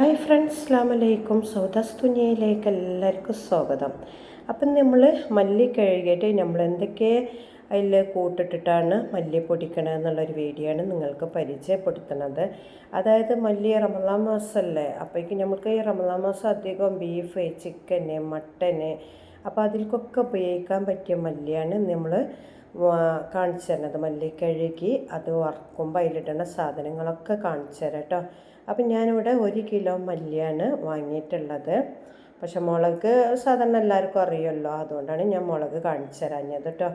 Hi friends അസ്ലാം വലൈക്കും സൗദാസ് തുനിയയിലേക്ക് എല്ലാവർക്കും സ്വാഗതം. അപ്പം നമ്മൾ മല്ലി കഴുകിയിട്ട് നമ്മൾ എന്തൊക്കെ അതിൽ കൂട്ടിട്ടിട്ടാണ് മല്ലി പൊടിക്കണത് എന്നുള്ളൊരു വീഡിയോ ആണ് നിങ്ങൾക്ക് പരിചയപ്പെടുത്തുന്നത്. അതായത് മല്ലി റമദാൻ മാസമല്ലേ അപ്പോഴേക്കും നമുക്ക് ഈ റമദാൻ മാസം അധികം ബീഫ് ചിക്കന് മട്ടന് അപ്പോൾ അതിൽക്കൊക്കെ ഉപയോഗിക്കാൻ പറ്റിയ മല്ലിയാണ് നമ്മൾ കാണിച്ചു തരുന്നത്. മല്ലി കഴുകി അത് വറക്കുമ്പോൾ അതിലിടുന്ന സാധനങ്ങളൊക്കെ കാണിച്ചു തരാം കേട്ടോ. അപ്പം ഞാനിവിടെ ഒരു കിലോ മല്ലിയാണ് വാങ്ങിയിട്ടുള്ളത്. പക്ഷെ മുളക് സാധാരണ എല്ലാവർക്കും അറിയുമല്ലോ അതുകൊണ്ടാണ് ഞാൻ മുളക് കാണിച്ചു തരാഞ്ഞത് കേട്ടോ.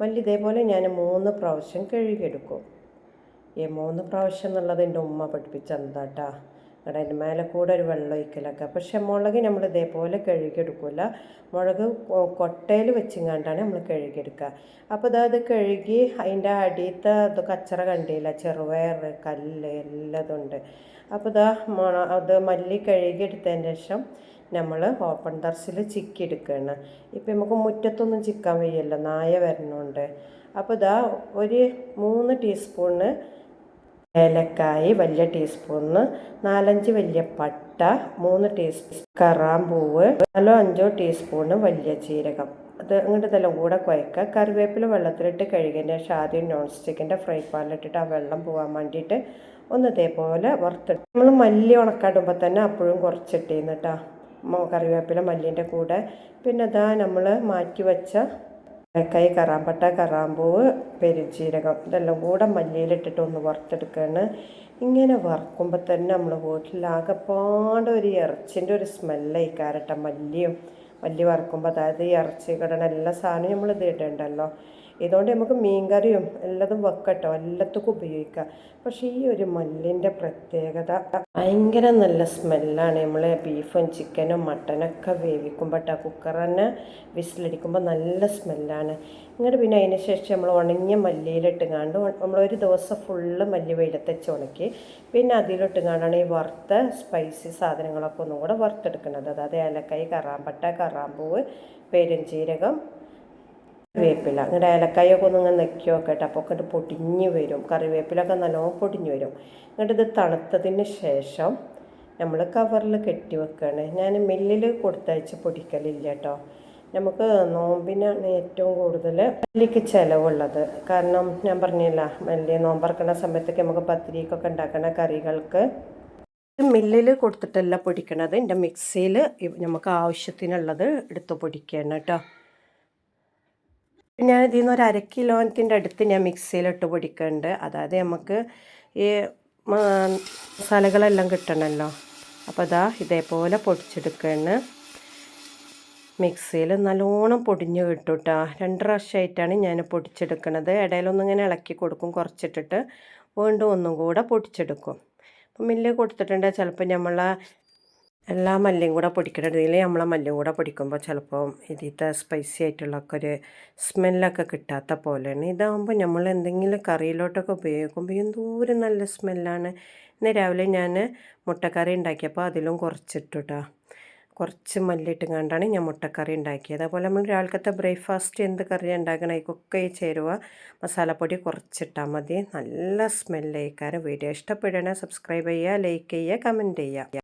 മല്ലി ഇതേപോലെ ഞാൻ മൂന്ന് പ്രാവശ്യം കഴുകിയെടുക്കും. ഈ മൂന്ന് പ്രാവശ്യം എന്നുള്ളത് എന്റെ ഉമ്മ പഠിപ്പിച്ചെന്താട്ടാ? ഇവിടെ മേലെ കൂടെ ഒരു വെള്ളം ഒഴിക്കലൊക്കെ. പക്ഷെ മുളക് നമ്മൾ ഇതേപോലെ കഴുകിയെടുക്കില്ല മുളക് കൊട്ടയിൽ വെച്ചിങ്ങാണ്ടാണ് നമ്മൾ കഴുകിയെടുക്കുക. അപ്പോൾ ഇതത് കഴുകി അതിന്റെ അടിയത്തെ ഇത് കച്ചറ കണ്ടില്ല? ചെറുപയർ കല്ല് എല്ലാതുണ്ട് അപ്പോൾ ഇതാ അത് മല്ലി കഴുകിയെടുത്തതിന് ശേഷം നമ്മൾ ഓപ്പൺ ടർസിൽ ചിക്കി എടുക്കുകയാണ് ഇപ്പം നമുക്ക് മുറ്റത്തൊന്നും ചിക്കാൻ വയ്യല്ലോ. നായ വരണുണ്ട്. അപ്പോൾ ഇതാ ഒരു മൂന്ന് ടീസ്പൂണ് ഏലക്കായി വലിയ ടീസ്പൂണ് നാലഞ്ച് വലിയ പട്ട മൂന്ന് ടീസ്പൂൺ കറാമ്പൂവ് നാലോ അഞ്ചോ ടീസ്പൂണ് വലിയ ജീരകം. അത് അങ്ങോട്ട് ഇതെല്ലാം കൂടെ കുഴക്കുക. കറിവേപ്പില വെള്ളത്തിലിട്ട് കഴുകിയതിന് ശേഷം ആദ്യം നോൺ സ്റ്റിക്കിന്റെ ഫ്രൈ പാനിലിട്ടിട്ട് ആ വെള്ളം പോകാൻ വേണ്ടിയിട്ട് ഒന്ന് ഇതേപോലെ വറുത്തിട്ട് നമ്മൾ മല്ലി ഉണക്കാടുമ്പോൾ തന്നെ അപ്പോഴും കുറച്ചിട്ടേന്ന് കേട്ടോ കറിവേപ്പില മല്ലിന്റെ കൂടെ. പിന്നെ ഇതാ നമ്മൾ മാറ്റി വെച്ച കൈ കറാമ്പട്ട കറാമ്പൂവ് പെരുജീരകം ഇതെല്ലാം കൂടെ മല്ലിയിലിട്ടിട്ട് ഒന്ന് വറുത്തെടുക്കുകയാണ് ഇങ്ങനെ വറുക്കുമ്പോൾ തന്നെ നമ്മൾ വീട്ടിലാകെപ്പാട് ഒരു ഇറച്ചിന്റെ ഒരു സ്മെല്ലായി കാരട്ട മല്ലിയും. മല്ലി വറുക്കുമ്പോൾ അതായത് ഇറച്ചി കിടണ എല്ലാ സാധനവും നമ്മൾ ഇത് ഇടണ്ടല്ലോ. ഇതുകൊണ്ട് നമുക്ക് മീൻകറിയും എല്ലാതും വെക്കട്ടോ. എല്ലാത്തും ഉപയോഗിക്കാം. പക്ഷേ ഈ ഒരു മല്ലിന്റെ പ്രത്യേകത ഭയങ്കര നല്ല സ്മെല്ലാണ്. നമ്മൾ ബീഫും ചിക്കനും മട്ടനൊക്കെ വേവിക്കുമ്പോൾ ആ കുക്കർ തന്നെ വിസിലടിക്കുമ്പോൾ നല്ല സ്മെല്ലാണ്. ഇങ്ങോട്ട് പിന്നെ അതിന് ശേഷം നമ്മൾ ഉണങ്ങിയ മല്ലിയിലിട്ട് കാണ്ട് നമ്മൾ ഒരു ദിവസം ഫുള്ള് മല്ലി വെയിലത്തച്ച് ഉണക്കി പിന്നെ അതിലിട്ട് കാണ്ടാണ് ഈ വറുത്ത സ്പൈസി സാധനങ്ങളൊക്കെ ഒന്നും കൂടെ വറുത്തെടുക്കുന്നത്. അതായത് ഏലക്കായ് കറാമ്പട്ട കറാമ്പൂവ് പെരുംജീരകം കറിവേപ്പില. നിങ്ങളുടെ ഏലക്കായൊക്കെ ഒന്ന് ഇങ്ങനെ നെക്കി നോക്കട്ടെ അപ്പോൾ ഒക്കെ പൊടിഞ്ഞ് വരും. കറിവേപ്പിലൊക്കെ നല്ലോണം പൊടിഞ്ഞ് വരും. എന്നിട്ട് ഇത് തണുത്തതിന് ശേഷം നമ്മൾ കവറിൽ കെട്ടി വെക്കുകയാണ് ഞാൻ മില്ലിൽ കൊടുത്തയച്ച് പൊടിക്കലില്ല കേട്ടോ നമുക്ക് നോമ്പിനാണ് ഏറ്റവും കൂടുതൽ മല്ലിക്ക് ചിലവുള്ളത്. കാരണം ഞാൻ പറഞ്ഞില്ല മല്ലി നോമ്പറക്കണ സമയത്തൊക്കെ നമുക്ക് പത്തിരിക്കൊക്കെ ഉണ്ടാക്കുന്ന കറികൾക്ക് മില്ലിൽ കൊടുത്തിട്ടല്ല പൊടിക്കണത്. എന്റെ മിക്സിയിൽ നമുക്ക് ആവശ്യത്തിനുള്ളത് എടുത്ത് പൊടിക്കണം കേട്ടോ ഞാൻ ഇതിൽ നിന്ന് ഒരു അര കിലോത്തിന്റെ അടുത്ത് ഞാൻ മിക്സിയിലിട്ട് പൊടിക്കുന്നുണ്ട് അതായത് നമുക്ക് ഈ മസാലകളെല്ലാം കിട്ടണമല്ലോ. അപ്പോൾ അതാ ഇതേപോലെ പൊടിച്ചെടുക്കുകയാണ് മിക്സിയിൽ നല്ലോണം പൊടിഞ്ഞ് കിട്ടും കേട്ടോ രണ്ട് പ്രാവശ്യമായിട്ടാണ് ഞാൻ പൊടിച്ചെടുക്കുന്നത് ഇടയിലൊന്നും ഇങ്ങനെ ഇളക്കി കൊടുക്കും കുറച്ചിട്ടിട്ട് വീണ്ടും ഒന്നും കൂടെ പൊടിച്ചെടുക്കും. അപ്പം മില്ല് കൊടുത്തിട്ടുണ്ട് ചിലപ്പോൾ നമ്മൾ എല്ലാ മല്ലിയും കൂടെ പൊടിക്കണമെങ്കിൽ നമ്മളെ മല്ലിയും കൂടെ പൊടിക്കുമ്പോൾ ചിലപ്പോൾ ഇതിന്റെ സ്പൈസി ആയിട്ടുള്ളൊക്കെ ഒരു സ്മെല്ലൊക്കെ കിട്ടാത്ത പോലെയാണ്. ഇതാകുമ്പോൾ നമ്മൾ എന്തെങ്കിലും കറിയിലോട്ടൊക്കെ ഉപയോഗിക്കുമ്പോൾ എന്തോരം നല്ല സ്മെല്ലാണ് ഇന്ന് രാവിലെ ഞാൻ മുട്ടക്കറി ഉണ്ടാക്കിയപ്പോൾ അതിലും കുറച്ചിട്ടു കേട്ടോ കുറച്ച് മല്ലിയിട്ട് കണ്ടാണ് ഞാൻ മുട്ടക്കറി ഉണ്ടാക്കിയത്. അതുപോലെ നമ്മൾ രാവിലത്തെ ബ്രേക്ക്ഫാസ്റ്റ് എന്ത് കറി ഉണ്ടാക്കണം ഇതൊക്കെ ഈ ചേരുവ മസാലപ്പൊടി കുറച്ചിട്ടാൽ മതി. നല്ല സ്മെല്ലേക്കാരം വീഡിയോ ഇഷ്ടപ്പെടണേ സബ്സ്ക്രൈബ് ചെയ്യുക ലൈക്ക് ചെയ്യുക കമന്റ് ചെയ്യുക.